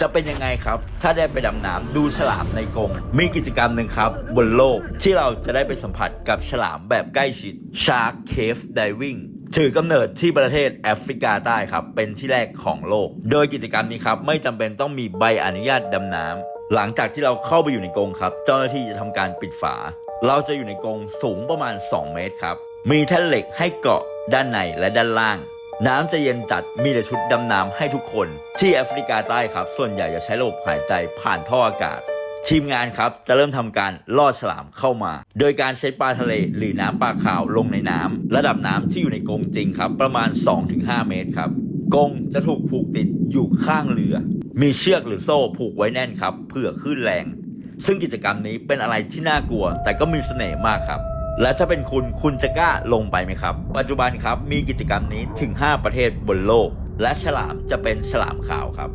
จะเป็นยังไงครับ ถ้าได้ไปดำน้ำดูฉลามในกรงมีกิจกรรมหนึ่งครับ บนโลกที่เราจะได้ไปสัมผัสกับฉลามแบบใกล้ชิด Shark Cave Diving ถือกำเนิดที่ประเทศแอฟริกาใต้ครับ เป็นที่แรกของโลก โดยกิจกรรมนี้ครับ ไม่จำเป็นต้องมีใบอนุญาตดำน้ำหลังจากที่เราเข้าไปอยู่ในกรงครับ เจ้าหน้าที่จะทำการปิดฝา เราจะอยู่ในกรงสูงประมาณ 2 เมตรครับ มีแท่นเหล็กให้เกาะด้านในและด้านล่าง น้ำจะเย็นจัดมีแต่ชุดดำน้ำให้ทุกคน ที่แอฟริกาใต้ครับ ส่วนใหญ่จะใช้ระบบหายใจผ่านท่ออากาศ ทีมงานครับจะเริ่มทำการล่อฉลามเข้ามา โดยการใช้ปลาทะเลหรือน้ำปลาขาวลงในน้ำระดับน้ำที่อยู่ในกรงจริงครับ ประมาณ 2-5 เมตรครับกรงจะถูกผูกติดอยู่ข้างเรือ มีเชือกหรือโซ่ผูกไว้แน่นครับเพื่อคลื่นแรง ซึ่งกิจกรรมนี้เป็นอะไรที่น่ากลัว แต่ก็มีเสน่ห์มากครับ และถ้าเป็นคุณคุณจะกล้าลงไปไหมครับ ปัจจุบันครับมีกิจกรรมนี้ถึง 5 ประเทศบนโลก และฉลามจะเป็นฉลามขาวครับ